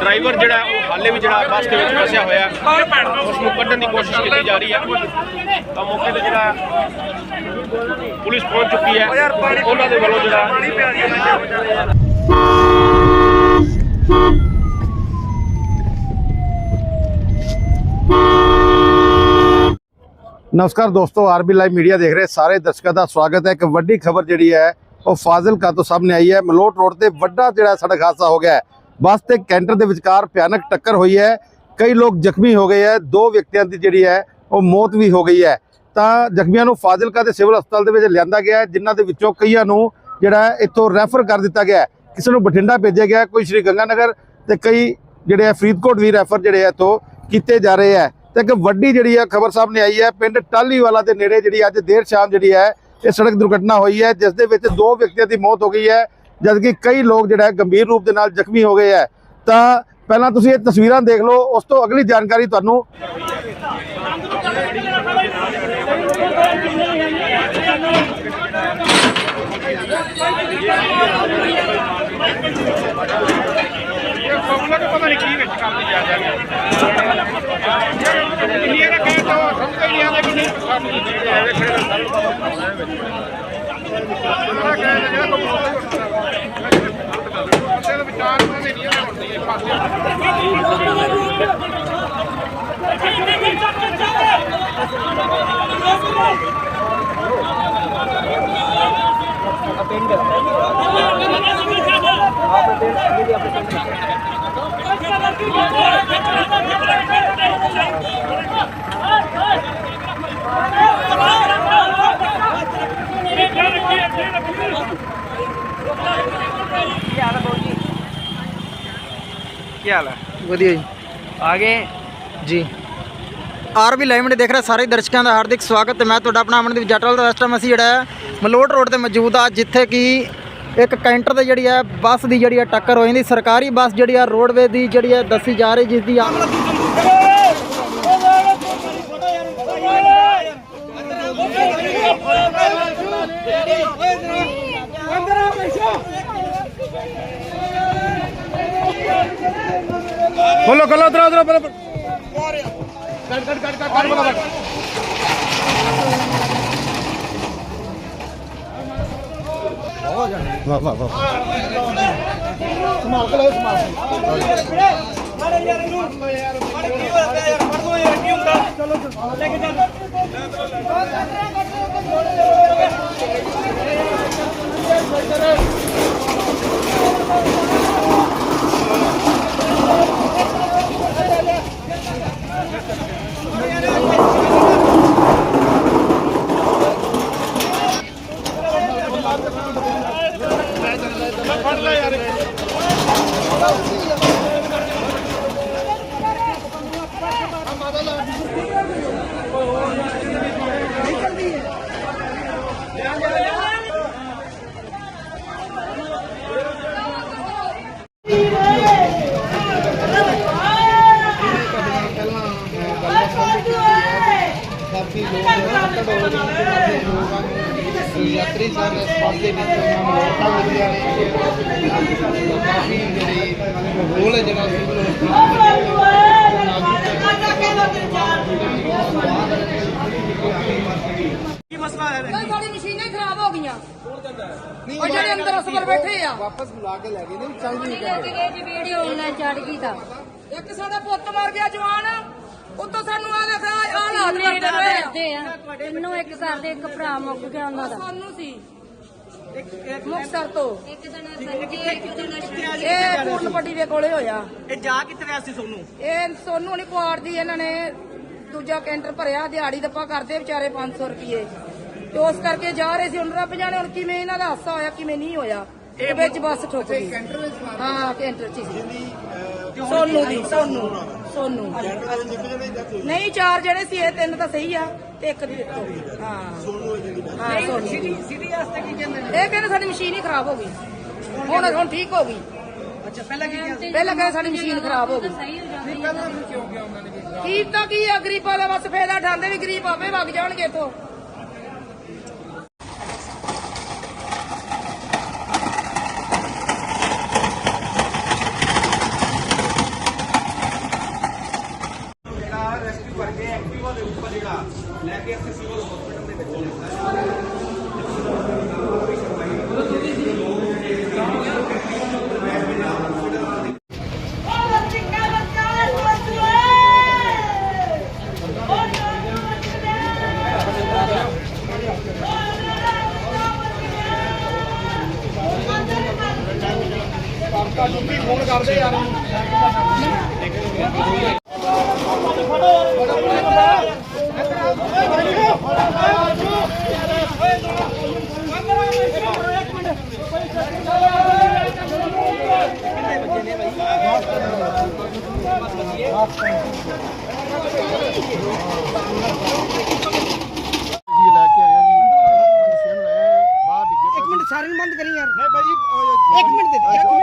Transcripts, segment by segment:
Driver ਜਿਹੜਾ ਉਹ ਹਾਲੇ ਵੀ ਜਿਹੜਾ ਬੱਸ ਦੇ ਵਿੱਚ ਫਸਿਆ ਹੋਇਆ ਉਸ ਨੂੰ ਕੱਢਣ ਦੀ ਕੋਸ਼ਿਸ਼ ਕੀਤੀ ਜਾ ਰਹੀ ਹੈ। ਤਾਂ ਮੌਕੇ ਤੇ ਜਿਹੜਾ ਪੁਲਿਸ ਪਹੁੰਚ ਚੁੱਕੀ ਹੈ। ਉਹਨਾਂ ਦੇ ਵੱਲੋਂ ਜਿਹੜਾ ਨਮਸਕਾਰ ਦੋਸਤੋ, ਆਰਬੀ ਲਾਈਵ ਮੀਡੀਆ ਦੇਖ ਰਹੇ ਸਾਰੇ ਦਰਸ਼ਕਾਂ ਦਾ ਸਵਾਗਤ ਹੈ। ਇੱਕ ਵੱਡੀ ਖਬਰ ਜਿਹੜੀ ਹੈ, ਉਹ ਫਾਜ਼ਿਲਕਾ ਤੋਂ ਸਾਹਮਣੇ ਆਈ ਹੈ। ਮਲੋਟ ਰੋਡ ਤੇ ਵੱਡਾ ਜਿਹੜਾ ਸੜਕ ਹਾਦਸਾ ਹੋ ਗਿਆ ਹੈ। ਬੱਸ ਤੇ ਕੈਂਟਰ ਦੇ ਵਿਚਕਾਰ ਭਿਆਨਕ ਟੱਕਰ ਹੋਈ ਹੈ। ਕਈ ਲੋਕ ਜ਼ਖਮੀ ਹੋ ਗਏ ਹੈ। ਦੋ ਵਿਅਕਤੀਆਂ ਦੀ ਜਿਹੜੀ ਹੈ, ਉਹ ਮੌਤ ਵੀ ਹੋ ਗਈ ਹੈ। ਤਾਂ ਜ਼ਖਮੀਆਂ ਨੂੰ ਫਾਜ਼ਿਲਕਾ ਦੇ ਸਿਵਲ ਹਸਪਤਾਲ ਦੇ ਵਿੱਚ ਲਿਆਂਦਾ ਗਿਆ ਜਿਨ੍ਹਾਂ ਦੇ ਵਿੱਚੋਂ ਕਈਆਂ ਨੂੰ ਜਿਹੜਾ ਇੱਥੋਂ ਰੈਫਰ ਕਰ ਦਿੱਤਾ ਗਿਆ ਕਿਸੇ ਨੂੰ ਬਠਿੰਡਾ ਭੇਜਿਆ ਗਿਆ ਕੋਈ ਸ਼੍ਰੀ ਗੰਗਾਨਗਰ ਤੇ ਕਈ ਜਿਹੜੇ ਹੈ, ਫਰੀਦਕੋਟ ਵੀ ਰੈਫਰ ਜਿਹੜੇ ਹੈ, ਇੱਥੋਂ ਕੀਤੇ ਜਾ ਰਹੇ ਹੈ। ਤੇ ਇੱਕ ਵੱਡੀ ਜਿਹੜੀ ਹੈ, ਖਬਰ ਸਾਹਮਣੇ ਆਈ ਹੈ, ਪਿੰਡ ਟਾਲੀਵਾਲਾ ਦੇ ਨੇੜੇ ਜਿਹੜੀ ਅੱਜ ਦੇਰ ਸ਼ਾਮ ਜਿਹੜੀ ਹੈ, ਇਹ ਸੜਕ ਦੁਰਘਟਨਾ ਹੋਈ ਹੈ, ਜਿਸ ਦੇ ਵਿੱਚ ਦੋ ਵਿਅਕਤੀਆਂ ਦੀ ਮੌਤ ਹੋ ਗਈ ਹੈ। ਜਦਕਿ ਕਈ ਲੋਕ ਜਿਹੜਾ ਗੰਭੀਰ ਰੂਪ ਦੇ ਨਾਲ ਜ਼ਖਮੀ ਹੋ ਗਏ ਹੈ। ਤਾਂ ਪਹਿਲਾਂ ਤੁਸੀਂ ਇਹ ਤਸਵੀਰਾਂ ਦੇਖ ਲਓ, ਉਸ ਤੋਂ ਅਗਲੀ ਜਾਣਕਾਰੀ ਤੁਹਾਨੂੰ ਪਤਾ ਨਹੀਂ ਕੀ ਵਿੱਚ ਕੰਮ ਜਾ ਰਿਹਾ ਇੰਡੀਆ ਦਾ ਕਹਿ ਤੋ ਸਮਝ ਨਹੀਂ ਆਉਂਦਾ ਕਿ ਨਹੀਂ ਸਾਨੂੰ ਜਿਹੜੇ ਐਵੇਂ ਖੜੇ ਨੇ ਸਾਨੂੰ ਪਤਾ ਹੁੰਦਾ ਵਿੱਚ ਉਹਨਾਂ ਕਹਿ ਰਿਹਾ ਬੰਦੇ ਦੇ ਵਿਚਾਰ ਉਹਨਾਂ ਦੇ ਨਹੀਂ ਹੁੰਦੇ ਪਾਸੇ ਕੀ ਹਾਲ ਹੈ? ਵਧੀਆ ਜੀ। ਆਗੇ? ਜੀ। ਆਰਬੀ ਲਾਈਵ ਨੇ ਦੇਖ ਰਹੇ ਸਾਰੇ ਦਰਸ਼ਕਾਂ ਦਾ ਹਾਰਦਿਕ ਸਵਾਗਤ ਤੇ ਮੈਂ ਤੁਹਾਡਾ ਆਪਣਾ ਅਮਨਦੀਪ ਜੱਟਵਾਲ ਦਾ ਇਸ ਟਾਈਮ ਅਸੀਂ ਜਿਹੜਾ ਮਲੋਟ ਰੋਡ ਤੇ ਮੌਜੂਦ ਆ ਜਿੱਥੇ ਕਿ ਇੱਕ ਕੈਂਟਰ ਤੇ ਜਿਹੜੀ ਹੈ ਬੱਸ ਦੀ ਜਿਹੜੀ ਹੈ ਟੱਕਰ ਹੋ ਜਾਂਦੀ ਸਰਕਾਰੀ ਬੱਸ ਜਿਹੜੀ ਹੈ ਰੋਡਵੇ ਦੀ ਜਿਹੜੀ ਹੈ ਦੱਸੀ ਜਾ ਰਹੀ ਜਿਸ ਦੀ ਆ ਖੋਲੋ ਖੋਲੋ ਉਧਰ ਉਧਰ ਉਧਰ ਵਾਹ ਵਾਹ ਵਾਹ। ਕਾਫੀ ਲੋਕ ਕਢੋਲ ਯਾਤਰੀ ਸਨ ਇਸ ਪਾਸੇ ਵਿੱਚ ਉਹਨਾਂ ਨੂੰ ਲੋਕਾਂ ਵਧੀਆ ਨੇ ਕਾਫੀ ਜਿਹੜੀ ਮਾਹੌਲ ਹੈ? ਜਿਹੜਾ ਸੀ ਨਹੀਂ ਸਾਡੀ ਮਸ਼ੀਨਾਂ ਖਰਾਬ ਹੋ ਗਈਆਂ। ਉਹ ਜਿਹੜੇ ਅੰਦਰ ਅਸਵਰ ਬੈਠੇ ਆ। ਵਾਪਸ ਬੁਲਾ ਕੇ ਲੈ ਗਏ ਨੇ ਚੱਲ ਨਹੀਂ ਲੈ ਕੇ ਗਏ ਜੀ ਵੀਡੀਓ ਆਨਲਾਈਨ ਚੜ ਗਈ ਤਾਂ ਇੱਕ ਸਾਡਾ ਪੁੱਤ ਮਰ ਗਿਆ ਜਵਾਨ। ਉੱਤੋਂ ਸਾਨੂੰ ਆ ਦੇਖਾ ਆ ਹਾਲਾਤ ਕਰਦੇ ਰਹੇ ਆ। ਮੈਨੂੰ ਇੱਕ ਘਰ ਦੇ ਇੱਕ ਭਰਾ ਮੁੱਕ ਗਿਆ ਉਹਨਾਂ ਦਾ ਸਾਨੂੰ ਸੀ। ਮੁਕਤਸਰ ਤੋਂ। ਇੱਕ ਦਿਨ ਸੰਜੇ ਇੱਕ ਦਿਨ ਇਹ ਪੂਰਨ ਪੱਟੀ ਦੇ ਕੋਲੇ ਹੋਇਆ। ਇਹ ਜਾ ਕਿੱਥੇ ਰਿਹਾ ਸੀ ਸੋਨੂੰ? ਇਹ ਸੋਨੂੰ ਨਹੀਂ ਕੁਆੜ ਦੀ ਇਹਨਾਂ ਨੇ ਦੂਜਾ ਕੈਂਟਰ ਭਰਿਆ ਦਿਹਾੜੀ ਦੱਪਾ ਕਰਦੇ ਵਿਚਾਰੇ 500 ਰੁਪਏ ਤੇ ਉਸ ਕਰਕੇ ਜਾ ਰਹੇ ਸੀ ਹੁਣ ਰੱਬ ਜਾਣੇ ਹੁਣ ਕਿਵੇਂ ਇਹਨਾਂ ਦਾ ਹਾਸਾ ਹੋਇਆ ਕਿਵੇਂ ਨਹੀਂ ਹੋਇਆ। ਇਹ ਵਿੱਚ ਬੱਸ ਠੁੱਕ ਗਈ ਹਾਂ ਕੈਂਟਰ ਚ ਸੀ। ਸੋਨੂੰ ਦੀ ਸੋਨੂੰ ਸੋਨੂੰ ਨਹੀਂ ਚਾਰ ਜਿਹੜੇ ਸੀ ਇਹ ਤਿੰਨ ਤਾਂ ਸਹੀ ਆ ਤੇ ਇੱਕ ਦੀ ਦਿੱਤੋ। ਹਾਂ। ਹਾਂ। ਸੋਨੂੰ ਸਿਟੀ ਸਿਟੀ ਵਾਸਤੇ ਕੀ ਕਹਿੰਦੇ ਨੇ? ਇਹ ਕਹਿੰਦੇ ਸਾਡੀ ਮਸ਼ੀਨ ਹੀ ਖਰਾਬ ਹੋ ਗਈ। ਹੁਣ ਹੁਣ ਠੀਕ ਹੋ ਗਈ। ਅੱਛਾ ਪਹਿਲਾਂ ਕੀ ਕਿਹਾ ਪਹਿਲਾਂ ਕਹਿੰਦੇ ਸਾਡੀ ਮਸ਼ੀਨ ਖਰਾਬ ਹੋ ਗਈ। ਸਹੀ ਹੋ ਜਾਂਦੀ ਕੀ ਤਾਂ ਕੀ ਆ ਗਰੀਬਾਂ ਦਾ ਬਸ ਫਾਇਦਾ ਉਠਾਉਂਦੇ ਵੀ ਗਰੀਬ ਆਪੇ ਵਗ ਜਾਣਗੇ ਇਥੋਂ ਉਹਨਾਂ ਦੇ ਉੱਪਰ ਜਿਹੜਾ ਲੈ ਕੇ ਇੱਥੇ ਸਿਵਲ ਹਸਪੀਟਲ ਦੇ ਵਿੱਚ ਲੈ ਕੇ ਆਇਆ ਜੀ ਪੰਜ ਛੇ ਨੂੰ ਲੈ ਬਾਹਰ ਡਿੱਗੇ ਇੱਕ ਮਿੰਟ ਸਾਰੇ ਬੰਦ ਕਰੀ ਯਾਰ ਨਹੀਂ ਭਾਈ ਇੱਕ ਮਿੰਟ ਦੇ ਇੱਕ ਮਿੰਟ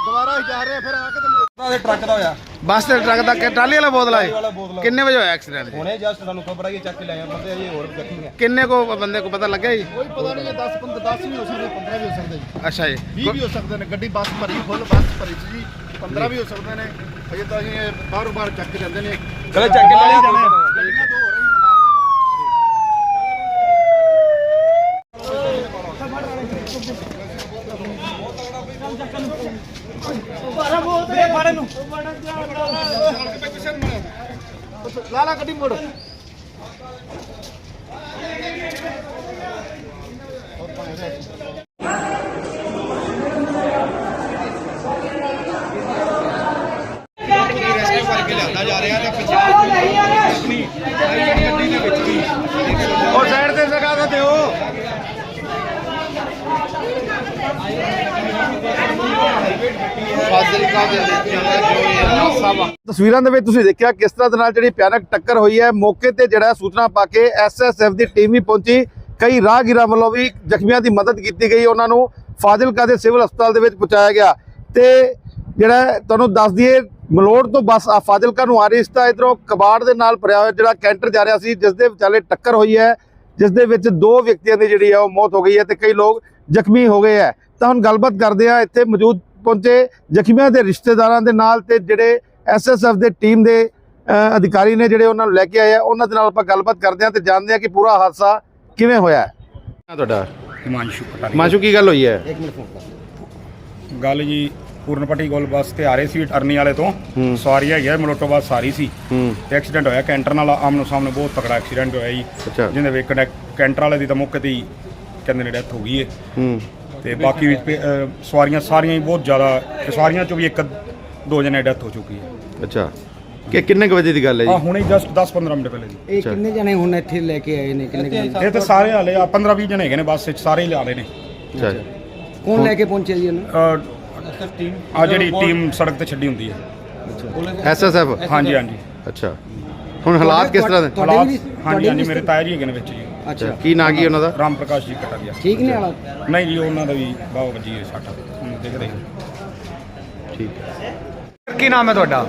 ਦੁਬਾਰਾ ਹੀ ਜਾ ਰਹੇ ਫਿਰ ਆ ਕੇ ਤੁਹਾਨੂੰ ਟਰੱਕ ਦਾ ਹੋਇਆ ਬੱਸ ਤੇ ਟਰੱਕ ਦਾ ਕਿ ਟਰਾਲੀ ਵਾਲਾ ਬੋਤਲ ਆਏ ਕਿੰਨੇ ਵਜੇ ਹੋਇਆ ਐਕਸੀਡੈਂਟ ਹੁਣੇ ਜਸਟ ਸਾਨੂੰ ਖਬਰ ਆਈ ਚੱਕ ਕੇ ਲੈ ਆਏ ਬੰਦੇ ਅਜੇ ਹੋਰ ਜ਼ਖਮੀ ਹੈ ਕਿੰਨੇ ਕੋ ਬੰਦੇ ਕੋ ਪਤਾ ਲੱਗਿਆ ਜੀ? ਕੋਈ ਪਤਾ ਨਹੀਂ 10 15 10 ਵੀ ਹੋ ਸਕਦੇ 15 ਵੀ ਹੋ ਸਕਦੇ ਜੀ। ਅੱਛਾ ਜੀ। 20 ਵੀ ਹੋ ਸਕਦੇ ਨੇ ਗੱਡੀ ਬੱਸ ਭਰੀ ਫੁੱਲ ਬੱਸ ਭਰੀ ਸੀ ਜੀ। 15 ਵੀ ਹੋ ਸਕਦੇ ਨੇ। ਅਜੇ ਤਾਂ ਅਸੀਂ ਇਹ ਬਾਹਰੋਂ ਬਾਹਰ ਚੱਕ ਕੇ ਜਾਂਦੇ ਨੇ। ਚਲੋ ਚੱਕ ਕੇ ਲੈ ਜਾਣਾ ਗੱਡੀਆਂ ਦੋ ਹੋ ਰਹੀ ਲਾਲਾ ਗੱਡੀ ਮੋੜ। ਉਹ ਸਾਈਡ ਤੇ ਸਗਾ ਤਾਂ ਦਿਓ। ਫਾਜ਼ਿਲਕਾ ਦੇ ਵਿੱਚ ਜੋ ਇਹ ਵਾ ਤਸਵੀਰਾਂ ਦੇ ਵਿੱਚ ਤੁਸੀਂ ਦੇਖਿਆ ਕਿਸ ਤਰ੍ਹਾਂ ਦੇ ਨਾਲ ਜਿਹੜੀ ਭਿਆਨਕ ਟੱਕਰ ਹੋਈ ਹੈ। ਮੌਕੇ ਤੇ ਜਿਹੜਾ ਸੂਚਨਾ ਪਾ ਕੇ ਐਸਐਸਐਫ ਦੀ ਟੀਮ ਵੀ ਪਹੁੰਚੀ। ਕਈ ਰਾਹਗੀਰਾਂ ਵੱਲੋਂ ਵੀ ਜ਼ਖਮੀਆਂ ਦੀ ਮਦਦ ਕੀਤੀ ਗਈ। ਉਹਨਾਂ ਨੂੰ ਫਾਜ਼ਿਲਕਾ ਦੇ ਸਿਵਲ ਹਸਪਤਾਲ ਦੇ ਵਿੱਚ ਪਹੁੰਚਾਇਆ ਗਿਆ। ਤੇ ਜਿਹੜਾ ਤੁਹਾਨੂੰ ਦੱਸ ਦਈਏ, ਮਲੋੜ ਤੋਂ ਬੱਸ ਆ ਫਾਜ਼ਿਲਕਾ ਨੂੰ ਆ ਰਹੀ ਸੀ ਤਾਂ ਇਧਰੋਂ ਕਬਾੜ ਦੇ ਨਾਲ ਭਰਿਆ ਹੋਇਆ ਜਿਹੜਾ ਕੈਂਟਰ ਜਾ ਰਿਹਾ ਸੀ, ਜਿਸ ਦੇ ਵਿਚਾਲੇ ਟੱਕਰ ਹੋਈ ਹੈ। ਜਿਸ ਦੇ ਵਿੱਚ ਦੋ ਵਿਅਕਤੀਆਂ ਦੀ ਜਿਹੜੀ ਹੈ ਉਹ ਮੌਤ ਹੋ ਗਈ ਹੈ ਤੇ ਕਈ ਲੋਕ ਜ਼ਖਮੀ ਹੋ ਗਏ ਹੈ। ਤਾਂ ਹੁਣ ਗੱਲਬਾਤ ਕਰਦੇ ਆ ਇੱਥੇ ਮੌਜੂਦ ਪਹੁੰਚੇ ਜ਼ਖਮੀਆਂ ਦੇ ਰਿਸ਼ਤੇਦਾਰਾਂ ਦੇ ਨਾਲ ਤੇ ਜਿਹੜੇ ਐਸਐਸਐਫ ਦੇ ਟੀਮ ਦੇ ਅਧਿਕਾਰੀ ਨੇ ਜਿਹੜੇ ਉਹਨਾਂ ਨੂੰ ਲੈ ਕੇ ਆਏ ਆ ਉਹਨਾਂ ਦੇ ਨਾਲ ਆਪਾਂ ਗੱਲਬਾਤ ਕਰਦੇ ਆ ਤੇ ਜਾਣਦੇ ਆ ਕਿ ਪੂਰਾ ਹਾਦਸਾ ਕਿਵੇਂ ਹੋਇਆ ਹੈ। ਤੁਹਾਡਾ? ਹਿਮਾਂਸ਼ੂ ਪਟਾਰੀ। ਮਾਸ਼ੂ ਕੀ ਗੱਲ ਹੋਈ ਹੈ? ਗੱਲ ਜੀ ਪੂਰਨਪੱਟੀ ਗੋਲ ਬੱਸ ਤੇ ਆ ਰਹੇ ਸੀ ਅਰਨੀ ਵਾਲੇ ਤੋਂ। ਸਵਾਰੀ ਹੈਗੀ ਆ ਮਲੋਟੋ ਬੱਸ ਸਾਰੀ ਸੀ। ਹੂੰ। ਤੇ ਐਕਸੀਡੈਂਟ ਹੋਇਆ ਕੈਂਟਰ ਨਾਲ ਆਮਨੋ ਸਾਹਮਣੇ ਬਹੁਤ ਤਕੜਾ ਐਕਸੀਡੈਂਟ ਹੋਇਆ ਜੀ। ਅੱਛਾ। ਜਿਹਦੇ ਵਿੱਚ ਕਨੈਕ- ਕੈਂਟਰ ਵਾਲੇ ਦੀ ਤਾਂ ਮੌਕੇ ਤੇ ਹੀ ਕਹਿੰਦੇ ਨੇ ਡੈਥ ਹੋ ਗਈ ਹੈ ਹੂੰ। ਤੇ ਬਾਕੀ ਵਿੱਚ ਪੇ- ਅਹ ਸਵਾਰੀਆਂ ਸਾਰੀਆਂ ਹੀ ਬਹੁਤ ਜ਼ਿਆਦਾ ਤੇ ਸਵਾਰੀਆਂ ਚੋਂ ਵੀ ਇੱਕ ਦੋ ਜਣੇ ਡੈਥ ਹੋ ਚੁੱਕੀ ਹੈ ਅੱਛਾ। ਕਿ ਕਿੰਨੇ ਕੁ ਵਜੇ ਦੀ ਗੱਲ ਹੈ ਆ ਜੀ ਹੁਣੇ ਜਸਟ 10-15 ਮਿੰਟ ਪਹਿਲੇ ਜੀ। ਇਹ ਕਿੰਨੇ ਜਣੇ ਹੁਣ ਇੱਥੇ ਲੈ ਕੇ ਆਏ ਨੇ ਕਿੰਨੇ ਕਿੰਨੇ ਇਹ ਤਾਂ ਸਾਰੇ ਹਾਲੇ ਆ 15-20 ਜਣੇ ਹੈਗੇ ਨੇ ਬੱਸ ਵਿੱਚ ਸਾਰੇ ਹੀ ਲਿਆਲੇ ਨੇ। ਅੱਛਾ ਜੀ। ਕੌਣ ਲੈ ਕੇ ਪਹੁੰਚਿਆ ਜੀ ਇਹਨੂੰ? ਆ ਜਿਹੜੀ ਟੀਮ ਸੜਕ ਤੇ ਛੱਡੀ ਹੁੰਦੀ ਹੈ। ਐਸਐਸਐਫ ਹਾਂਜੀ ਹਾਂਜੀ। ਅੱਛਾ। ਹੁਣ ਹਾਲਾਤ ਕਿਸ ਤਰ੍ਹਾਂ ਦੇ? ਤੁਹਾਡੇ ਹਾਲਾਤ ਵੀ- ਹਾਂਜੀ ਤੁਹਾਡੇ ਹਾਂਜੀ ਵੀ ਮੇਰੇ ਤਾਇਆ ਜੀ ਹੈਗੇ ਨੇ ਵਿੱਚ ਜੀ। ਅੱਛਾ। ਕੀ ਨਾਂ ਕੀ ਉਹਨਾਂ ਦਾ? ਰਾਮ ਪ੍ਰਕਾਸ਼ ਜੀ ਕਟਾਰੀਆ ਠੀਕ ਨੇ ਹਾਲਾਤ? ਨਹੀਂ ਜੀ ਉਹਨਾਂ ਦਾ ਵੀ ਬਹੁਤ ਵੱਜੀ ਹੈ ਸਾਡਾ ਹੁਣ ਦੇਖਦੇ ਠੀਕ ਹੈ। ਕੀ ਨਾਮ ਹੈ ਤੁਹਾਡਾ?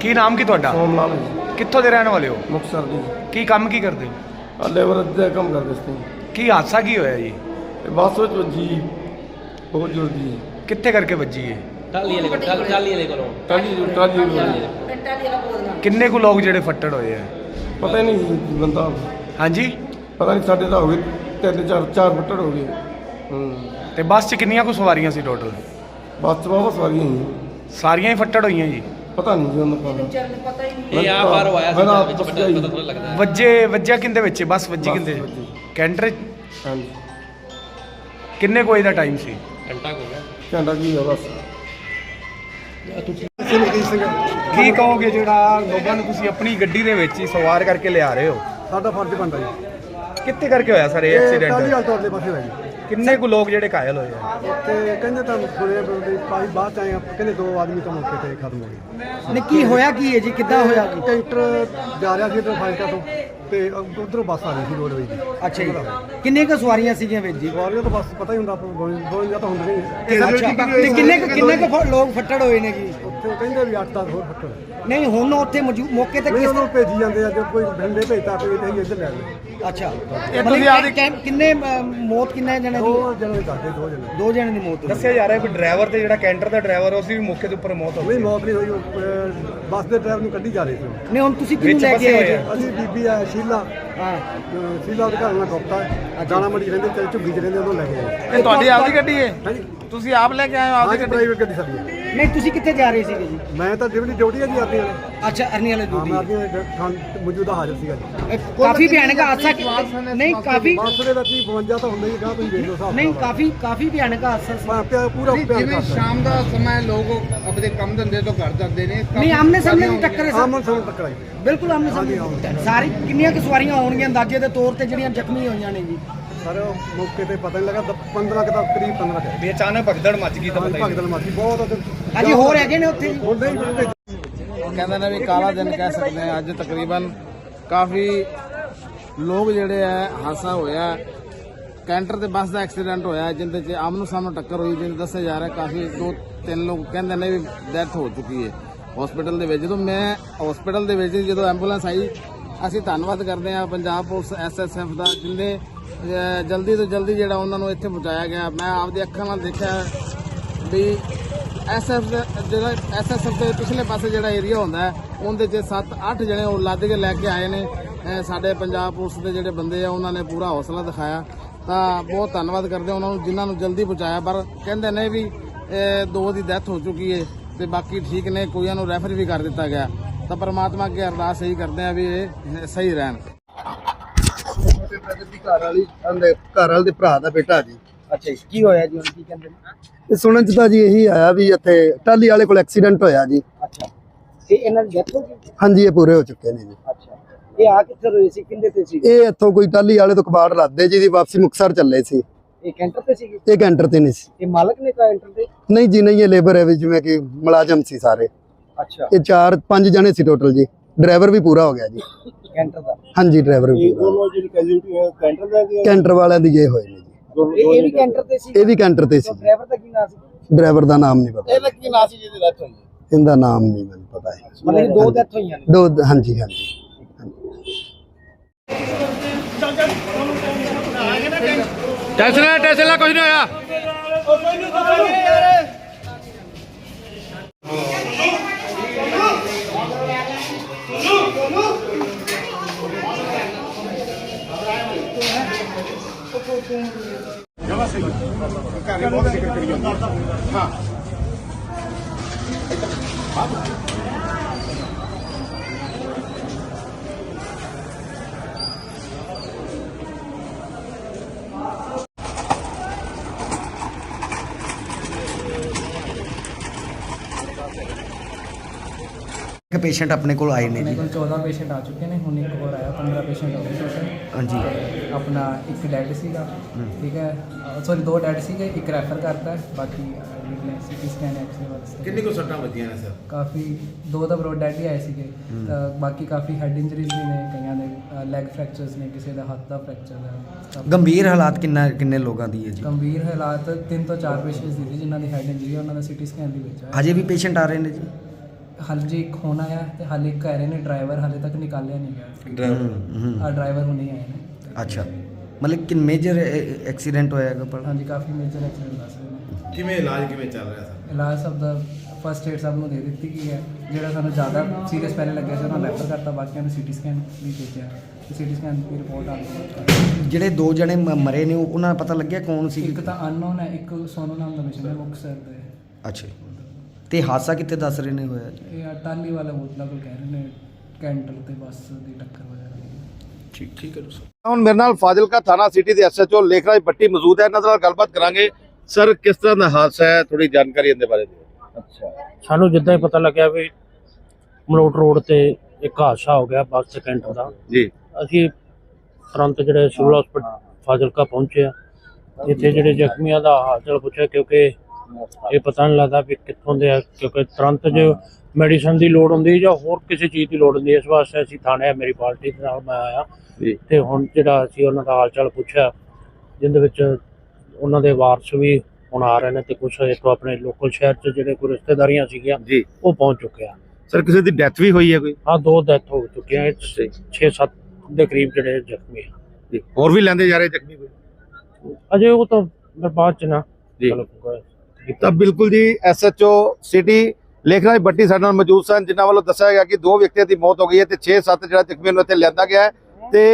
ਕੀ ਨਾਮ ਕੀ ਤੁਹਾਡਾ? ਸੋਮ ਲਾਲ ਕਿੱਥੋਂ ਦੇ ਰਹਿਣ ਵਾਲੇ ਹੋ? ਮੁਕਸਰ ਦੀ ਕੀ ਕੰਮ ਕੀ ਕਰਦੇ? ਹੋ ਲੇਬਰ ਦਾ ਕੰਮ ਕਰਦੇ ਸੀ। ਕੀ ਹਾਦਸਾ ਕੀ ਹੋਇਆ ਜੀ? ਬੱਸ ਵਿੱਚ ਵੱਜੀ ਬਹੁਤ ਜ਼ੋਰ ਦੀ ਕਿੱਥੇ ਕਰਕੇ ਵੱਜੀ ਹੈ ਟਾਲੀ ਟਾਲੀ ਕਿੰਨੇ ਕੁ ਲੋਕ ਜਿਹੜੇ ਫੱਟੜ ਹੋਏ ਆ? ਪਤਾ ਹੀ ਨਹੀਂ ਸੀ ਬੰਦਾ। ਹਾਂਜੀ? ਪਤਾ ਨਹੀਂ ਸਾਡੇ ਤਾਂ ਹੋ ਗਏ ਤਿੰਨ ਚਾਰ ਚਾਰ ਫੱਟੜ ਹੋ ਗਏ। ਹੂੰ। ਤੇ ਬੱਸ 'ਚ ਕਿੰਨੀਆਂ ਕੁ ਸਵਾਰੀਆਂ ਸੀ ਟੋਟਲ ਬੱਸ 'ਚ ਬਹੁਤ ਸਵਾਰੀਆਂ ਸੀ। ਸਾਰੀਆਂ ਹੀ ਫੱਟੜ ਹੋਈਆਂ ਜੀ। ਪਤਾ ਨਹੀਂ ਜੀ ਉਹਨਾਂ ਪਤਾ ਇਹ ਆ ਬਾਹਰ ਹੋਇਆ ਸੀ ਵਿੱਚ ਪਤਾ ਲੱਗਦਾ। ਵੱਜੇ ਵੱਜਿਆ ਕਿੰਦੇ ਵਿੱਚ? ਬੱਸ ਵੱਜੀ ਬੱਸ ਕਿੰਦੇ? ਵੱਜੀ। ਕੈਂਟਰ 'ਚ? ਹਾਂਜੀ। ਕਿੰਨੇ ਕੋਈ ਦਾ ਟਾਈਮ ਸੀ? ਘੰਟਾ ਕੀ ਹੋਇਆ ਬਸ। ਕੀ ਕਹੋਗੇ ਜਿਹੜਾ ਲੋਕਾਂ ਨੂੰ ਤੁਸੀਂ ਆਪਣੀ ਗੱਡੀ ਦੇ ਵਿੱਚ ਹੀ ਸਵਾਰ ਕਰਕੇ ਲਿਆ ਰਹੇ ਹੋ? ਸਾਡਾ ਫਰਜ਼ ਬਣਦਾ ਜੀ। ਕਿੱਥੇ ਕਰਕੇ ਹੋਇਆ ਸਰ ਇਹ ਟਾਲੀ ਐਕਸੀਡੈਂਟ ਵਾਲ ਤੋਂ ਅਗਲੇ ਪਾਸੇ ਹੋਇਆ ਜੀ। ਕਿੰਨੇ ਕੁ ਲੋਕ ਜਿਹੜੇ ਘਾਇਲ ਹੋਏ ਆ? ਤੇ ਕਹਿੰਦੇ ਤਾਂ ਥੋੜੇ ਬੰਦੇ ਪਾਈ ਬਾਅਦ ਚ ਆਏ ਆ, ਕਹਿੰਦੇ ਦੋ ਆਦਮੀ ਤਾਂ ਮੌਕੇ ਤੇ ਖਤਮ ਹੋ ਗਏ। ਨੇ ਕੀ ਹੋਇਆ ਕੀ ਹੈ ਜੀ? ਕਿੱਦਾਂ ਹੋਇਆ ਕੈਂਟਰ ਜਾ ਰਿਹਾ ਸੀ ਇਧਰੋਂ ਫਾਜ਼ਿਲਕਾ ਤੋਂ ਤੇ ਉਧਰੋਂ ਬੱਸ ਆ ਰਹੀ ਸੀ ਰੋਡਵੇਜ ਦੀ। ਅੱਛਾ ਜੀ। ਕਿੰਨੇ ਕੁ ਸਵਾਰੀਆਂ ਸੀਗੀਆਂ ਵਿੱਚ ਜੀ? ਸਵਾਰੀਆਂ ਤਾਂ ਬੱਸ ਪਤਾ ਹੀ ਹੁੰਦਾ ਆਪਾਂ ਗੋਇੰਦਾ ਤਾਂ ਹੁੰਦੇ ਨਹੀਂ ਅੱਛਾ। ਤੇ ਕਿੰਨੇ ਕੁ ਕਿੰਨੇ ਕੁ ਫ- ਲੋਕ ਫੱਟੜ ਹੋਏ ਨੇ ਜੀ? ਉੱਥੇ ਕਹਿੰਦੇ ਵੀ 8-10 ਹੋਰ ਫੱਟੜ ਨਹੀਂ ਹੁਣ ਉੱਥੇ ਮੌਜੂ- ਮੌਕੇ ਤੇ ਨਹੀਂ ਕਿਸ ਉਹਨੂੰ ਭੇਜੀ ਜਾਂਦੇ ਆ ਜੇ ਕੋਈ ਬੰਦੇ ਭੇਜਤਾ ਤੇ ਅਸੀਂ ਇੱਧਰ ਲੈ ਅੱਛਾ। ਇਹ ਤੁਸੀਂ ਆਪਦੀ- ਕਿੰਨੇ ਮੌਤ ਕਿੰਨੇ ਜਣੇ ਦੀ? ਦੋ ਜਣੇ ਦੱਸਦੇ ਦੋ ਜਣੇ ਦੋ। ਜਣੇ ਦੀ ਮੌਤ ਹੋਈ। ਦੱਸਿਆ ਜਾ ਰਿਹਾ ਵੀ ਡਰਾਈਵਰ ਤੇ ਜਿਹੜਾ ਕੈਂਟਰ ਦਾ ਡਰਾਈਵਰ ਉਸ ਦੀ ਵੀ ਮੌਕੇ ਦੇ ਉੱਪਰ ਮੌਤ ਹੋ ਨਹੀਂ ਗਈ। ਮੌਤ ਨਹੀਂ ਹੋਈ ਉਹ, ਅਹ, ਬੱਸ ਦੇ ਡਰਾਈਵਰ ਨੂੰ ਕੱਢੀ ਜਾ ਰਹੀ ਸੀ। ਨਹੀਂ ਹੁਣ ਤੁਸੀਂ ਕਿਹਨੂੰ ਵਿੱਚ ਲੈ ਕੇ ਫਸੇ ਆਏ ਹੋਏ ਜੀ। ਅਸੀਂ ਬੀਬੀ ਆ ਸ਼ੀਲਾ। ਹਾਂ। ਅਹ, ਸ਼ੀਲਾ ਉਹਦੇ ਘਰ ਨਾਲ ਗੁਪਤਾ ਹੈ ਗਾਣਾ ਮੰਡੀ ਰਹਿੰਦੇ ਤੇ ਝੁੱਗੀ 'ਚ ਰਹਿੰਦੇ ਉਹਨੂੰ ਲੈ ਕੇ ਆਏ। ਇਹ ਤੁਹਾਡੀ ਆਪਦੀ ਗੱਡੀ ਹੈ ਹਾਂਜੀ ਤੁਸੀਂ ਆਪ ਲੈ ਕੇ ਆਏ ਹੋ ਆਪਦੀ ਗੱਡੀ? ਪ੍ਰਾਈਵੇਟ ਗੱਡੀ ਸਾਡੀ ਹੈ ਨਹੀਂ ਤੁਸੀਂ ਕਿੱਥੇ ਜਾ ਰਹੇ ਸੀਗੇ ਜੀ? ਮੈਂ ਤਾਂ ਡਿਊਟੀ ਡਿਊਟੀ ਹੈ ਜੀ ਆਪਣੀ ਵਾਲੇ। ਅੱਛਾ ਅਰਨੀ ਵਾਲੇ ਹਾਂ ਮੈਂ ਆਪਣੀ ਥਾਂ ਮੌਜੂਦਾ ਹਾਜ਼ਰ ਸੀਗਾ ਜੀ। ਕਾਫੀ ਭਿਆਨਕ ਹਾਦਸਾ ਕਿ- ਨਹੀਂ ਕਾਫੀ ਬੱਸ ਦੇ ਵਿੱਚ ਹੀ 52 ਤਾਂ ਹੁੰਦਾ ਹੀ ਗਾ ਤੁਸੀਂ ਦੇਖ ਲਓ ਹਿਸਾਬ ਨਹੀਂ ਕਿਤਾਬ। ਕਾਫੀ ਕਾਫੀ ਭਿਆਨਕ ਹਾਦਸਾ ਸੀ। ਮੈਂ ਪਿਆ ਪੂਰਾ ਪਿਆਰ ਜਿਵੇਂ ਕਰਦਾ ਸ਼ਾਮ ਦਾ ਸਮਾਂ ਲੋਕ ਆਪਣੇ ਕੰਮ ਧੰਦੇ ਤੋਂ ਘਰ ਜਾਂਦੇ ਨੇ। ਨਹੀਂ ਆਮਨੇ ਸਾਹਮਣੇ ਦੀ ਟੱਕਰ ਹੈ ਸਰ। ਆਮਨ ਸਾਹਮਣੇ ਟੱਕਰਾਈ ਬਿਲਕੁਲ ਆਮਨੇ ਸਾਹਮਣੇ। ਸਾਰੀ ਕਿੰਨੀਆਂ ਕੁ ਸਵਾਰੀਆਂ ਹੋਣਗੀਆਂ ਅੰਦਾਜ਼ੇ ਦੇ ਤੌਰ ਤੇ ਜਿਹੜੀਆਂ ਜ਼ਖਮੀ ਹੋਈਆਂ ਨੇ ਜੀ। ਸਰ ਮੌਕੇ ਤੇ ਪਤਾ ਨਹੀਂ ਲੱਗਾ 15 ਕਿਤਾ ਕਰੀਬ 15 ਕੇ। ਅਚਾਨਕ ਭਗਦੜ ਮੱਚ ਗਈ ਤਾਂ ਹਾਂ ਪਤਾ ਹੀ ਭਗਦਲ ਮਾਤੀ ਬਹੁਤ ਉੱਥੇ ਅਜੇ ਹੋਰ ਹੈਗੇ ਨੇ ਉੱਥੇ ਜੀ। ਕਹਿੰਦੇ ਨੇ ਵੀ ਕਾਲਾ ਦਿਨ ਕਹਿ ਸਕਦੇ ਆ ਅੱਜ ਤਕਰੀਬਨ ਕਾਫੀ ਲੋਕ ਜਿਹੜੇ ਆ ਹਾਦਸਾ ਹੋਇਆ। ਕੈਂਟਰ ਤੇ ਬੱਸ ਦਾ ਐਕਸੀਡੈਂਟ ਹੋਇਆ ਜਿੰਦੇ 'ਚ ਆਮਨੋ ਸਾਹਮਣੇ ਟੱਕਰ ਹੋਈ ਜਿੰਦੇ ਦੱਸਿਆ ਜਾ ਰਿਹਾ ਕਾਫੀ ਦੋ ਤਿੰਨ ਲੋਕ ਕਹਿੰਦੇ ਨੇ ਵੀ ਡੈਥ ਹੋ ਚੁੱਕੀ ਹੈ। ਹਸਪੀਟਲ ਦੇ ਵਿੱਚ ਜਦੋਂ ਮੈਂ ਹਸਪੀਟਲ ਦੇ ਵਿੱਚ ਜਦੋਂ ਐਂਬੂਲੈਂਸ ਆਈ ਅਸੀਂ ਧੰਨਵਾਦ ਕਰਦੇ ਹਾਂ ਪੰਜਾਬ ਪੁਲਿਸ ਐਸਐਸਐਫ ਦਾ ਜਿੰਦੇ ਅਹ, ਜਲਦੀ ਤੋਂ ਜਲਦੀ ਜਿਹੜਾ ਉਹਨਾਂ ਨੂੰ ਇੱਥੇ ਪਹੁੰਚਾਇਆ ਗਿਆ। ਮੈਂ ਆਪਦੀ ਅੱਖਾਂ ਨਾਲ ਦੇਖਿਆ ਵੀ ਐਸਐਫ ਜਿਹੜਾ ਐਸਐਸਐਫ ਦੇ ਪਿਛਲੇ ਪਾਸੇ ਜਿਹੜਾ ਏਰੀਆ ਹੁੰਦਾ ਉਹਦੇ 'ਚ 7-8 ਜਣੇ ਉਹ ਲੱਦ ਕੇ ਲੈ ਕੇ ਆਏ ਨੇ। ਸਾਡੇ ਪੰਜਾਬ ਪੁਲਿਸ ਦੇ ਜਿਹੜੇ ਬੰਦੇ ਆ, ਉਹਨਾਂ ਨੇ ਪੂਰਾ ਹੌਸਲਾ ਦਿਖਾਇਆ। ਤਾਂ ਬਹੁਤ ਧੰਨਵਾਦ ਕਰਦੇ ਉਹਨਾਂ ਨੂੰ ਜਿਨ੍ਹਾਂ ਨੂੰ ਜਲਦੀ ਪਹੁੰਚਾਇਆ। ਪਰ ਕਹਿੰਦੇ ਨੇ ਵੀ ਇਹ ਦੋ ਦੀ ਡੈਥ ਹੋ ਚੁੱਕੀ ਹੈ ਤੇ ਬਾਕੀ ਠੀਕ ਨੇ ਕੋਈਆਂ ਨੂੰ ਰੈਫਰ ਵੀ ਕਰ ਦਿੱਤਾ ਗਿਆ। ਤਾਂ ਪਰਮਾਤਮਾ ਅੱਗੇ ਅਰਦਾਸ ਇਹੀ ਕਰਦੇ ਆ ਵੀ ਇਹ ਸਹੀ ਰਹਿਣ। ਘਰ ਵਾਲੀ ਘਰ ਵਾਲੇ ਦੇ ਭਰਾ ਦਾ ਬੇਟਾ ਜੀ। ਅੱਛਾ ਜੀ ਕੀ ਹੋਇਆ ਜੀ ਹੁਣ ਕੀ ਕਹਿੰਦੇ ਨੇ? ਇਹ ਸੁਣਨ ਚ ਤਾਂ ਜੀ ਇਹੀ ਆਇਆ ਵੀ ਇੱਥੇ ਟਾਲੀ ਵਾਲੇ ਕੋਲ ਐਕਸੀਡੈਂਟ ਹੋਇਆ ਜੀ। ਅੱਛਾ। ਤੇ ਇਹਨਾਂ ਦੀ ਡੈਥ ਹੋ ਗਈ? ਹਾਂਜੀ ਇਹ ਪੂਰੇ ਹੋ ਚੁੱਕੇ ਨੇ ਜੀ। ਅੱਛਾ। ਇਹ ਆ ਕਿੱਥੇ ਹੋਈ ਸੀ? ਕਿੰਦੇ ਤੇ ਸੀ? ਇਹ ਇੱਥੋਂ ਕੋਈ ਟਾਲੀ ਵਾਲੇ ਤੋਂ ਕਬਾੜ ਲੱਦਦੇ ਜੀ ਦੀ ਵਾਪਸੀ ਮੁਕਸਰ ਚੱਲੇ ਸੀ। ਇਹ ਕੈਂਟਰ ਤੇ ਸੀ ਇਹ ਕੈਂਟਰ ਤੇ ਨਹੀਂ ਸੀ। ਇਹ ਮਾਲਕ ਨੇ ਕੈਂਟਰ ਤੇ? ਨਹੀਂ ਜੀ ਨਹੀਂ ਇਹ ਲੇਬਰ ਹੈ ਵੀ ਜਿਵੇਂ ਕਿ ਮੁਲਾਜ਼ਮ ਸੀ ਸਾਰੇ। ਅੱਛਾ। ਇਹ ਚਾਰ ਪੰਜ ਜਣੇ ਸੀ ਟੋਟਲ ਜੀ। ਡਰਾਈਵਰ ਵੀ ਪੂਰਾ ਹੋ ਗਿਆ ਜੀ। ਕੈਂਟਰ ਦਾ? ਹਾਂਜੀ ਡਰਾਈਵਰ ਵੀ ਪੂਰਾ ਕੈਂਟਰ ਦਾ ਕੈਂਟਰ ਵਾਲਿਆਂ ਦੀ ਇਹ ਹੋਏ ਨੇ ਜੀ। ਇਹ ਵੀ ਕੈਂਟਰ ਤੇ ਸੀ ਇਹ ਵੀ ਕੈਂਟਰ ਤੇ ਸੀ। ਡਰਾਈਵਰ ਦਾ ਕੀ ਨਾਮ ਸੀ? ਡਰਾਈਵਰ ਦਾ ਨਾਮ ਨਹੀਂ ਪਤਾ। ਇਹਦਾ ਕੀ ਨਾਮ ਸੀ ਜਿਹਦੀ ਡੈਥ ਹੋਈ ਇਹਦਾ ਨਾਮ ਨਹੀਂ ਮੈਨੂੰ ਪਤਾ ਹੈ ਮਤਲਬ ਦੋ ਡੈਥ ਹੋਈਆਂ ਨੇ। ਦੋ ਹਾਂਜੀ ਹਾਂਜੀ। ਟੈਨਸ਼ਨ ਲੈ ਟੈਨਸ਼ਨ ਲੈ ਕੁਝ ਨਹੀਂ ਹੋਇਆ। Vamos. ਇੱਕ ਪੇਸ਼ੈਂਟ ਆਪਣੇ ਕੋਲ ਆਏ ਨੇ ਜੀ। ਕੋਲ 14 ਪੇਸ਼ੈਂਟ ਆ ਚੁੱਕੇ ਨੇ ਹੁਣ ਇੱਕ ਹੋਰ ਆਇਆ 15 ਪੇਸ਼ੈਂਟ ਹੋ ਗਏ ਟੋਟਲ। ਹਾਂਜੀ। ਆਪਣਾ ਇੱਕ ਡੈਡ ਸੀਗਾ ਠੀਕ ਹੈ? ਸੌਰੀ ਦੋ ਡੈਡ ਸੀਗੇ ਇੱਕ ਰੈਫਰ ਕਰਤਾ ਹੈ, ਬਾਕੀ ਸਿਟੀ ਸਕੈਨ ਐਕਸਰੇ ਵਾਸਤੇ। ਕਿੰਨੀ ਕੋ ਸੱਟਾਂ ਵੱਜੀਆਂ ਨੇ ਸਰ? ਕਾਫੀ ਦੋ ਤਾਂ ਬਰੋ ਡੈਡ ਹੀ ਆਏ ਸੀਗੇ। ਤਾਂ ਬਾਕੀ ਕਾਫੀ ਹੈਡ ਇੰਜਰੀਜ਼ ਵੀ ਨੇ ਕਈਆਂ ਦੇ ਲੈਗ ਫ੍ਰੈਕਚਰਸ ਨੇ ਕਿਸੇ ਦਾ ਹੱਥ ਦਾ ਫ੍ਰੈਕਚਰ ਹੈ। ਗੰਭੀਰ ਹਾਲਾਤ ਕਿੰਨਾ ਕਿੰਨੇ ਲੋਕਾਂ ਦੀ ਹੈ ਜੀ? ਗੰਭੀਰ ਹਾਲਾਤ ਤਿੰਨ ਤੋਂ ਚਾਰ ਪੇਸ਼ੈਂਟਸ ਦੀ ਸੀ ਜਿਨ੍ਹਾਂ ਦੀ ਹੈਡ ਇੰਜਰੀ ਉਹਨਾਂ ਦਾ ਸਿਟੀ ਸਕੈਨ ਦੇ ਵਿੱਚ ਹੈ। ਹਜੇ ਵੀ ਪੇਸ਼ੈਂਟ ਆ ਰਹੇ ਨੇ ਜੀ? ਹਾਲੇ ਜੀ ਇੱਕ ਹੋਣਾ ਆ ਤੇ ਹਾਲੇ ਇੱਕ ਕਹਿ ਰਹੇ ਨੇ ਡਰਾਈਵਰ ਹਾਲੇ ਤੱਕ ਨਿਕਾਲਿਆ ਨਹੀਂ ਗਿਆ। ਆ ਡਰਾਈਵਰ ਹੁਣੇ ਆਏ ਨੇ। ਅੱਛਾ। ਮਤਲਬ ਕਿ ਮੇਜਰ ਐਕਸੀਡੈਂਟ ਹੋਇਆ ਹੈਗਾ ਪਰ ਹਾਂਜੀ ਕਾਫੀ ਮੇਜਰ ਐਕਸੀਡੈਂਟ ਦੱਸ ਰਹੇ ਨੇ। ਕਿਵੇਂ ਇਲਾਜ ਕਿਵੇਂ ਚੱਲ ਰਿਹਾ ਸਰ? ਇਲਾਜ ਸਭ ਦਾ ਫਸਟ ਏਡ ਸਭ ਨੂੰ ਦੇ ਦਿੱਤੀ ਗਈ ਹੈ। ਜਿਹੜਾ ਸਾਨੂੰ ਜ਼ਿਆਦਾ ਸੀਰੀਅਸ ਪਹਿਲੇ ਲੱਗਿਆ ਸੀ ਉਹਨਾਂ ਰੈਫਰ ਕਰਤਾ ਬਾਕੀਆਂ ਨੂੰ ਸੀਟੀ ਸਕੈਨ ਵੀ ਭੇਜਿਆ। ਸੀਟੀ ਸਕੈਨ ਦੀ ਰਿਪੋਰਟ ਆ ਗਈ ਜਿਹੜੇ ਦੋ ਜਣੇ ਮਰੇ ਨੇ ਉਹ- ਉਹਨਾਂ ਦਾ ਪਤਾ ਲੱਗਿਆ ਕੌਣ ਸੀ? ਇੱਕ ਤਾਂ ਅਨਨੋਨ ਹੈ ਇੱਕ ਸੋਨੂ ਨਾਮ ਦਾ ਮਿਸ਼ਨ ਹੈ ਮੁਕਤਸਰ ਦੇ। ਅੱਛਾ ਤੇ ਹਾਦਸਾ ਕਿੱਥੇ ਦੱਸ ਰਹੇ ਨੇ ਹੋਇਆ ਜੀ ਇਹ ਟਾਲੀ ਵਾਲਾ ਹੋਟਲਾ ਕੋਲ ਕਹਿ ਰਹੇ ਨੇ ਕੈਂਟਰ ਤੇ ਬੱਸ ਦੀ ਟੱਕਰ ਵਗੈਰਾ। ਠੀਕ ਠੀਕ ਹੈ ਹੁਣ ਮੇਰੇ ਨਾਲ ਫਾਜ਼ਿਲਕਾ ਥਾਣਾ ਸਿਟੀ ਦੇ ਐਸਐਚਓ ਲੇਖਰਾਜ ਭੱਟੀ ਮੌਜੂਦ ਹੈ। ਇਹਨਾਂ ਨਾਲ ਗੱਲਬਾਤ ਕਰਾਂਗੇ। ਸਰ ਕਿਸ ਤਰ੍ਹਾਂ ਦਾ ਹਾਦਸਾ ਹੈ? ਥੋੜੀ ਜਾਣਕਾਰੀ ਇਹਦੇ ਬਾਰੇ ਦਿਓ। ਸਾਨੂੰ ਜਿੱਦਾਂ ਹੀ ਪਤਾ ਲੱਗਿਆ ਵੀ ਮਲੋਟ ਰੋਡ ਤੇ ਇੱਕ ਹਾਦਸਾ ਹੋ ਗਿਆ ਬੱਸ ਤੇ ਕੈਂਟਰ ਦਾ। ਜੀ। ਅਸੀਂ ਤੁਰੰਤ ਜਿਹੜੇ ਸਿਵਲ ਹਸਪਤਾਲ ਫਾਜ਼ਿਲਕਾ ਪਹੁੰਚੇ ਆ ਜਿੱਥੇ ਜਿਹੜੇ ਜ਼ਖਮੀਆਂ ਦਾ ਹਾਲ ਚਾਲ ਪੁੱਛਿਆ ਕਿਉਂਕਿ ਇਹ ਪਤਾ ਨਹੀਂ ਲੱਗਦਾ ਵੀ ਕਿੱਥੋਂ ਦੇ ਆ ਕਿਉਂਕਿ ਤੁਰੰਤ ਜੋ ਮੈਡੀਸਨ ਦੀ ਲੋੜ ਹੁੰਦੀ ਹੈ ਜਾਂ ਹੋਰ ਕਿਸੇ ਚੀਜ਼ ਦੀ ਲੋੜ ਹੁੰਦੀ ਹੈ ਇਸ ਵਾਸਤੇ ਅਸੀਂ ਥਾਣੇ ਮੇਰੀ ਪਾਰਟੀ ਦੇ ਨਾਲ ਮੈਂ ਆਇਆ। ਜੀ। ਤੇ ਹੁਣ ਜਿਹੜਾ ਅਸੀਂ ਉਹਨਾਂ ਦਾ ਹਾਲ ਚਾਲ ਪੁੱਛਿਆ ਜਿੰਦੇ ਵਿੱਚ ਉਹਨਾਂ ਦੇ ਵਾਰਸ ਵੀ ਹੁਣ ਆ ਰਹੇ ਨੇ ਤੇ ਕੁਝ ਇੱਥੋਂ ਆਪਣੇ ਲੋਕਲ ਸ਼ਹਿਰ 'ਚ ਜਿਹੜੇ ਕੋਈ ਰਿਸ਼ਤੇਦਾਰੀਆਂ ਸੀਗੀਆਂ ਜੀ। ਉਹ ਪਹੁੰਚ ਚੁੱਕੇ ਆ ਸਰ ਕਿਸੇ ਦੀ ਡੈਥ ਵੀ ਹੋਈ ਹੈ ਕੋਈ? ਹਾਂ ਦੋ ਡੈਥ ਹੋ ਚੁੱਕੀਆਂ 6-7 ਦੇ ਕਰੀਬ ਜਿਹੜੇ ਜ਼ਖਮੀ ਆ ਜੀ ਹੋਰ ਵੀ ਲੈਂਦੇ ਜਾ ਰਹੇ ਜ਼ਖਮੀ ਕੋਈ? ਅਜੇ ਉਹ ਤਾਂ ਮੈਂ ਬਾਅਦ ਚ ਨਾ। ਜੀ। ਚਲੋ, ਕੋਈ- ਤਾਂ ਬਿਲਕੁਲ ਜੀ ਐਸਐਚਓ ਸਿਟੀ ਲੇਖਰਾਜ ਬੱਟੀ ਸਾਡੇ ਨਾਲ ਮੌਜੂਦ ਸਨ, ਜਿਨ੍ਹਾਂ ਵੱਲੋਂ ਦੱਸਿਆ ਗਿਆ ਕਿ ਦੋ ਵਿਅਕਤੀਆਂ ਦੀ ਮੌਤ ਹੋ ਗਈ ਹੈ ਤੇ 6-7 ਜਿਹੜਾ ਜ਼ਖਮੀਆਂ ਨੂੰ ਇੱਥੇ ਲਿਆਂਦਾ ਗਿਆ ਹੈ ਤੇ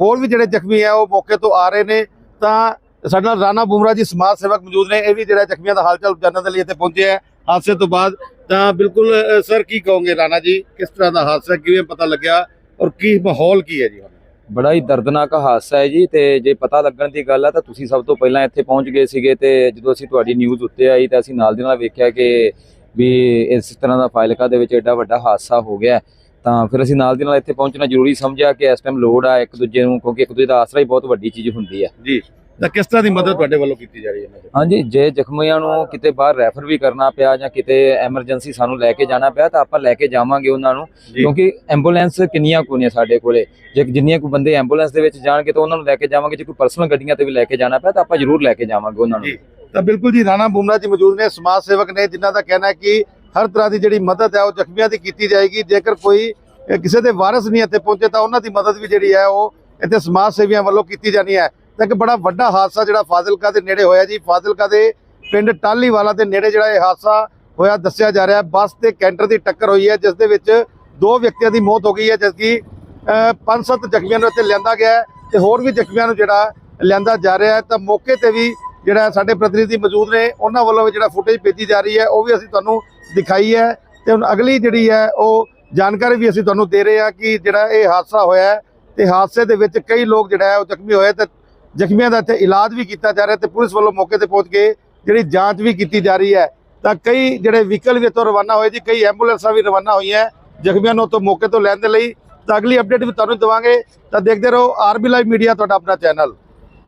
ਹੋਰ ਵੀ ਜਿਹੜੇ ਜ਼ਖਮੀ ਹੈ, ਉਹ ਮੌਕੇ ਤੋਂ ਆ ਰਹੇ ਨੇ। ਤਾਂ ਸਾਡੇ ਨਾਲ ਰਾਣਾ ਬੁਮਰਾ ਜੀ, ਸਮਾਜ ਸੇਵਕ ਮੌਜੂਦ ਨੇ, ਇਹ ਵੀ ਜਿਹੜਾ ਜ਼ਖਮੀਆਂ ਦਾ ਹਾਲਚਾਲ ਜਾਣਨ ਦੇ ਲਈ ਇੱਥੇ ਪਹੁੰਚੇ ਹੈ ਹਾਦਸੇ ਤੋਂ ਬਾਅਦ। ਤਾਂ ਬਿਲਕੁਲ ਸਰ, ਕੀ ਕਹੋਗੇ ਰਾਣਾ ਜੀ, ਕਿਸ ਤਰ੍ਹਾਂ ਦਾ ਹਾਦਸਾ, ਕਿਵੇਂ ਪਤਾ ਲੱਗਿਆ ਔਰ ਕੀ ਮਾਹੌਲ ਕੀ ਹੈ ਜੀ ਬੜਾ ਹੀ ਦਰਦਨਾਕ ਹਾਦਸਾ ਹੈ ਜੀ, ਤੇ ਜੇ ਪਤਾ ਲੱਗਣ ਦੀ ਗੱਲ ਆ, ਤਾਂ ਤੁਸੀਂ ਸਭ ਤੋਂ ਪਹਿਲਾਂ ਇੱਥੇ ਪਹੁੰਚ ਗਏ ਸੀਗੇ ਤੇ ਜਦੋਂ ਅਸੀਂ ਤੁਹਾਡੀ ਨਿਊਜ਼ ਉੱਤੇ ਆਈ, ਤਾਂ ਅਸੀਂ ਨਾਲ ਦੀ ਨਾਲ ਵੇਖਿਆ ਕਿ ਵੀ ਇਸ ਤਰ੍ਹਾਂ ਦਾ ਫਾਇਲਕਾ ਦੇ ਵਿੱਚ ਐਡਾ ਵੱਡਾ ਹਾਦਸਾ ਹੋ ਗਿਆ ਤਾਂ ਫਿਰ ਅਸੀਂ ਨਾਲ ਦੀ ਨਾਲ ਇੱਥੇ ਪਹੁੰਚਣਾ ਜ਼ਰੂਰੀ ਸਮਝਿਆ ਕਿ ਇਸ ਟਾਈਮ ਲੋੜ ਆ ਇੱਕ ਦੂਜੇ ਨੂੰ, ਕਿਉਂਕਿ ਇੱਕ ਦੂਜੇ ਦਾ ਆਸਰਾ ਹੀ ਬਹੁਤ ਵੱਡੀ ਚੀਜ਼ ਹੁੰਦੀ ਹੈ। ਜੀ। ਤਾਂ ਕਿਸ ਤਰ੍ਹਾਂ ਦੀ ਮਦਦ ਤੁਹਾਡੇ ਵੱਲੋਂ ਕੀਤੀ ਜਾ ਰਹੀ ਹੈ ਹਾਂਜੀ ਜੇ ਜ਼ਖਮੀਆਂ ਨੂੰ ਕਿਤੇ ਬਾਹਰ ਰੈਫਰ ਵੀ ਕਰਨਾ ਪਿਆ ਜਾਂ ਕਿਤੇ ਐਮਰਜੈਂਸੀ ਸਾਨੂੰ ਲੈ ਕੇ ਜਾਣਾ ਪਿਆ ਤਾਂ ਆਪਾਂ ਲੈ ਕੇ ਜਾਵਾਂਗੇ ਉਹਨਾਂ ਨੂੰ। ਕਿਉਂਕਿ ਐਂਬੂਲੈਂਸ ਕਿੰਨੀਆਂ ਕੁ ਨੇ ਸਾਡੇ ਕੋਲੇ? ਜੇ ਜਿੰਨੀਆਂ ਕੁ ਬੰਦੇ ਐਂਬੂਲੈਂਸ ਦੇ ਵਿੱਚ ਜਾਣਗੇ ਤਾਂ ਉਹਨਾਂ ਨੂੰ ਲੈ ਕੇ ਜਾਵਾਂਗੇ ਜੇ ਕੋਈ ਪਰਸਨਲ ਗੱਡੀਆਂ ਤੇ ਵੀ ਲੈ ਕੇ ਜਾਣਾ ਪਿਆ ਤਾਂ ਆਪਾਂ ਜ਼ਰੂਰ ਲੈ ਕੇ ਜਾਵਾਂਗੇ ਉਹਨਾਂ ਨੂੰ। ਤਾਂ ਬਿਲਕੁਲ ਜੀ ਰਾਣਾ ਬੁਮਰਾ ਜੀ ਮੌਜੂਦ ਨੇ ਸਮਾਜ ਸੇਵਕ ਨੇ ਜਿਨ੍ਹਾਂ ਦਾ ਕਹਿਣਾ ਹੈ ਕਿ ਹਰ ਤਰ੍ਹਾਂ ਦੀ ਜਿਹੜੀ ਮਦਦ ਹੈ ਉਹ ਜ਼ਖਮੀਆਂ ਦੀ ਕੀਤੀ ਜਾਏਗੀ। ਜੇਕਰ ਕੋਈ ਕਿਸੇ ਦੇ ਵਾਰਸ ਨਹੀਂ ਇੱਥੇ ਪਹੁੰਚੇ ਤਾਂ ਉਹਨਾਂ ਦੀ ਮਦਦ ਵੀ ਜਿਹੜੀ ਹੈ ਉਹ ਇੱਥੇ ਸਮਾਜ ਸੇਵੀਆਂ ਵੱਲੋਂ ਕੀਤੀ ਜਾਣੀ ਹੈ। ਤਾਂ ਇੱਕ ਬੜਾ ਵੱਡਾ ਹਾਦਸਾ ਜਿਹੜਾ ਫਾਜ਼ਿਲਕਾ ਦੇ ਨੇੜੇ ਹੋਇਆ ਜੀ। ਫਾਜ਼ਿਲਕਾ ਦੇ ਪਿੰਡ ਟਾਲੀਵਾਲਾ ਦੇ ਨੇੜੇ ਜਿਹੜਾ ਇਹ ਹਾਦਸਾ ਹੋਇਆ ਦੱਸਿਆ ਜਾ ਰਿਹਾ ਬੱਸ ਤੇ ਕੈਂਟਰ ਦੀ ਟੱਕਰ ਹੋਈ ਹੈ ਜਿਸ ਦੇ ਵਿੱਚ ਦੋ ਵਿਅਕਤੀਆਂ ਦੀ ਮੌਤ ਹੋ ਗਈ ਹੈ ਜਦਕਿ ਅਹ, ਪੰਜ ਸੱਤ ਜ਼ਖਮੀਆਂ ਨੂੰ ਇੱਥੇ ਲਿਆਂਦਾ ਗਿਆ ਹੈ ਤੇ ਹੋਰ ਵੀ ਜ਼ਖਮੀਆਂ ਨੂੰ ਜਿਹੜਾ ਲਿਆਂਦਾ ਜਾ ਰਿਹਾ ਹੈ। ਤਾਂ ਮੌਕੇ ਤੇ ਵੀ ਜਿਹੜਾ ਸਾਡੇ ਪ੍ਰਤੀਨਿਧੀ ਮੌਜੂਦ ਨੇ ਉਹਨਾਂ ਵੱਲੋਂ ਵੀ ਜਿਹੜਾ ਫੁਟੇਜ ਭੇਜੀ ਜਾ ਰਹੀ ਹੈ ਉਹ ਵੀ ਅਸੀਂ ਤੁਹਾਨੂੰ ਦਿਖਾਈ ਹੈ ਤੇ ਹੁਣ ਅਗਲੀ ਜਿਹੜੀ ਹੈ ਉਹ ਜਾਣਕਾਰੀ ਵੀ ਅਸੀਂ ਤੁਹਾਨੂੰ ਦੇ ਰਹੇ ਹਾਂ ਕਿ ਜਿਹੜਾ ਇਹ ਹਾਦਸਾ ਹੋਇਆ ਹੈ ਤੇ ਹਾਦਸੇ ਦੇ ਵਿੱਚ ਕਈ ਲੋਕ ਜਿਹੜਾ ਹੈ ਉਹ ਜ਼ਖਮੀ ਹੋਏ ਤੇ ਜ਼ਖਮੀਆਂ ਦਾ ਇੱਥੇ ਇਲਾਜ ਵੀ ਕੀਤਾ ਜਾ ਰਿਹਾ ਤੇ ਪੁਲਿਸ ਵੱਲੋਂ ਮੌਕੇ ਤੇ ਪਹੁੰਚ ਕੇ ਜਿਹੜੀ ਜਾਂਚ ਵੀ ਕੀਤੀ ਜਾ ਰਹੀ ਹੈ। ਤਾਂ ਕਈ ਜਿਹੜੇ ਵਹੀਕਲ ਵੀ ਇੱਥੋਂ ਰਵਾਨਾ ਹੋਏ ਜੀ, ਕਈ ਐਂਬੂਲੈਂਸਾਂ ਵੀ ਰਵਾਨਾ ਹੋਈਆਂ ਜ਼ਖਮੀਆਂ ਨੂੰ ਤੋਂ ਮੌਕੇ ਤੋਂ ਲੈਣ ਦੇ ਲਈ। ਤਾਂ ਅਗਲੀ ਅਪਡੇਟ ਵੀ ਤੁਹਾਨੂੰ ਦੇਵਾਂਗੇ। ਤਾਂ ਦੇਖਦੇ ਰਹੋ ਆਰਬੀ ਲਾਈਵ ਮੀਡੀਆ, ਤੁਹਾਡਾ ਆਪਣਾ ਚੈਨਲ।